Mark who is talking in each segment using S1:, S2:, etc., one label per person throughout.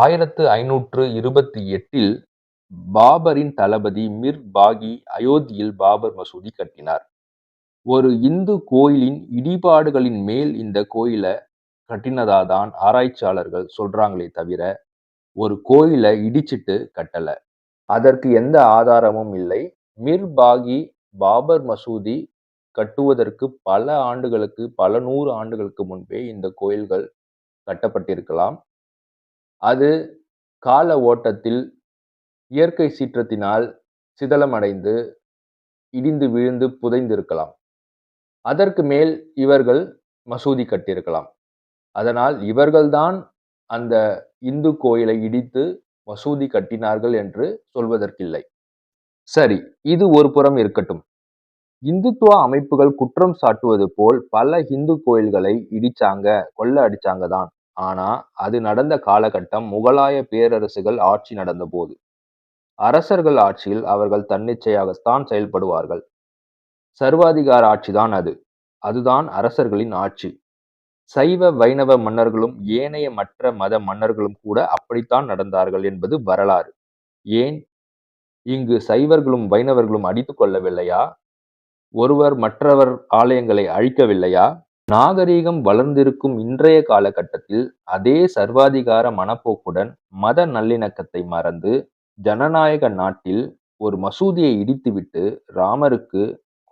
S1: ஆயிரத்து ஐநூற்று இருபத்தி எட்டில் பாபரின் தளபதி மிர் பாகி அயோத்தியில் பாபர் மசூதி கட்டினார். ஒரு இந்து கோயிலின் இடிபாடுகளின் மேல் இந்த கோயிலை கட்டினதா தான் ஆராய்ச்சியாளர்கள் சொல்றாங்களே தவிர, ஒரு கோயிலை இடிச்சிட்டு கட்டல. அதற்கு எந்த ஆதாரமும் இல்லை. மிர் பாகி பாபர் மசூதி கட்டுவதற்கு பல ஆண்டுகளுக்கு, பல நூறு ஆண்டுகளுக்கு முன்பே இந்த கோயில்கள் கட்டப்பட்டிருக்கலாம். அது கால ஓட்டத்தில் இயற்கை சீற்றத்தினால் சிதலமடைந்து, இடிந்து விழுந்து புதைந்திருக்கலாம். அதற்கு மேல் இவர்கள் மசூதி கட்டியிருக்கலாம். அதனால் இவர்கள்தான் அந்த இந்து கோயிலை இடித்து மசூதி கட்டினார்கள் என்று சொல்வதற்கில்லை. சரி, இது ஒரு புறம் இருக்கட்டும். இந்துத்துவ அமைப்புகள் குற்றம் சாட்டுவது போல் பல இந்து கோயில்களை இடிச்சாங்க, கொள்ள அடிச்சாங்க தான். ஆனா, அது நடந்த காலகட்டம் முகலாய பேரரசுகள் ஆட்சி நடந்தபோது. அரசர்கள் ஆட்சியில் அவர்கள் தன்னிச்சையாகத்தான் செயல்படுவார்கள். சர்வாதிகார ஆட்சிதான் அது. அதுதான் அரசர்களின் ஆட்சி. சைவ, வைணவ மன்னர்களும், ஏனைய மற்ற மத மன்னர்களும் கூட அப்படித்தான் நடந்தார்கள் என்பது வரலாறு. ஏன், இங்கு சைவர்களும், வைணவர்களும் அடித்து கொள்ளவில்லையா? ஒருவர் மற்றவர் ஆலயங்களை அழிக்கவில்லையா? நாகரிகம் வளர்ந்திருக்கும் இன்றைய காலகட்டத்தில் அதே சர்வாதிகார மனப்போக்குடன் மத நல்லிணக்கத்தை மறந்து, ஜனநாயக நாட்டில் ஒரு மசூதியை இடித்துவிட்டு ராமருக்கு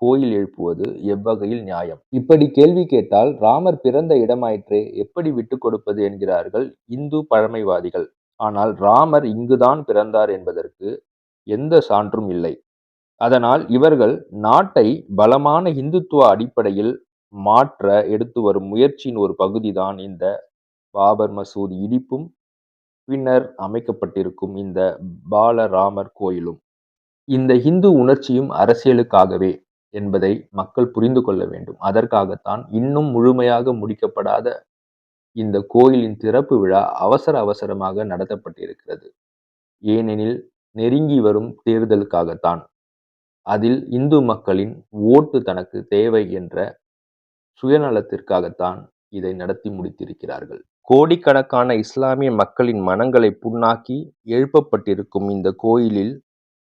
S1: கோயில் எழுப்புவது எவ்வகையில் நியாயம்? இப்படி கேள்வி கேட்டால் ராமர் பிறந்த இடமாயிற்றே எப்படி விட்டுக் கொடுப்பது என்கிறார்கள் இந்து பழமைவாதிகள். ஆனால் ராமர் இங்குதான் பிறந்தார் என்பதற்கு எந்த சான்றும் இல்லை. அதனால் இவர்கள் நாட்டை பலமான இந்துத்துவ அடிப்படையில் மாற்ற எடுத்து வரும் முயற்சியின் ஒரு பகுதிதான் இந்த பாபர் மசூதி இடிப்பும், பின்னர் அமைக்கப்பட்டிருக்கும் இந்த பாலராமர் கோயிலும். இந்த இந்து உணர்ச்சியும் அரசியலுக்காகவே என்பதை மக்கள் புரிந்து கொள்ள வேண்டும். அதற்காகத்தான் இன்னும் முழுமையாக முடிக்கப்படாத இந்த கோயிலின் திறப்பு விழா அவசர அவசரமாக நடத்தப்பட்டிருக்கிறது. ஏனெனில் நெருங்கி வரும் தேர்தலுக்காகத்தான். அதில் இந்து மக்களின் ஓட்டு தனக்கு தேவை என்ற சுயநலத்திற்காகத்தான் இதை நடத்தி முடித்திருக்கிறார்கள். கோடிக்கணக்கான இஸ்லாமிய மக்களின் மனங்களை புண்ணாக்கி எழுப்பப்பட்டிருக்கும் இந்த கோயிலில்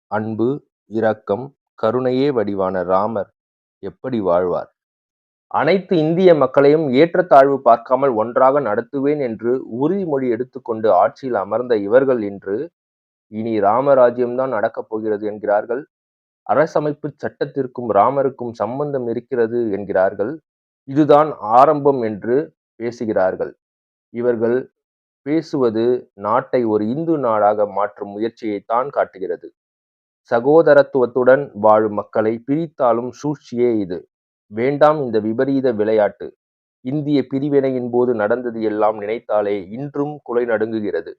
S1: அன்பு, இரக்கம், கருணையே வடிவான ராமர் எப்படி வாழ்வார்? அனைத்து இந்திய மக்களையும் ஏற்றத்தாழ்வு பார்க்காமல் ஒன்றாக நடத்துவேன் என்று உறுதிமொழி எடுத்துக்கொண்டு ஆட்சியில் அமர்ந்த இவர்கள் இன்று, இனி ராமராஜ்யம்தான் நடக்கப் போகிறது என்கிறார்கள். அரசமைப்புச் சட்டத்திற்கும் ராமருக்கும் சம்பந்தம் இருக்கிறது என்கிறார்கள். இதுதான் ஆரம்பம் என்று பேசுகிறார்கள். இவர்கள் பேசுவது நாட்டை ஒரு இந்து நாடாக மாற்றும் முயற்சியைத்தான் காட்டுகிறது. சகோதரத்துவத்துடன் வாழும் மக்களை பிரித்தாலும் சூழ்ச்சியே இது. வேண்டாம் இந்த விபரீத விளையாட்டு. இந்திய பிரிவினையின் போது நடந்தது எல்லாம் நினைத்தாலே இன்றும் குலை நடுங்குகிறது.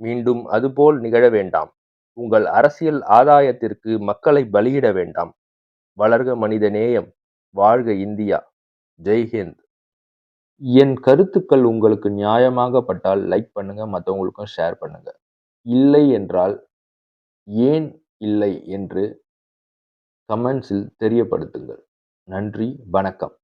S1: மீண்டும் அதுபோல் நிகழ வேண்டாம். உங்கள் அரசியல் ஆதாயத்திற்கு மக்களை பலியிட வேண்டாம். வளர்க மனித நேயம்! வாழ்க இந்தியா! ஜெய்ஹிந்த் என் கருத்துக்கள் உங்களுக்கு நியாயமாகப்பட்டால் லைக் பண்ணுங்க, மற்றவங்களுக்கும் ஷேர் பண்ணுங்க. இல்லை என்றால் ஏன் இல்லை என்று கமெண்ட்ஸில் தெரியப்படுத்துங்கள். நன்றி, வணக்கம்.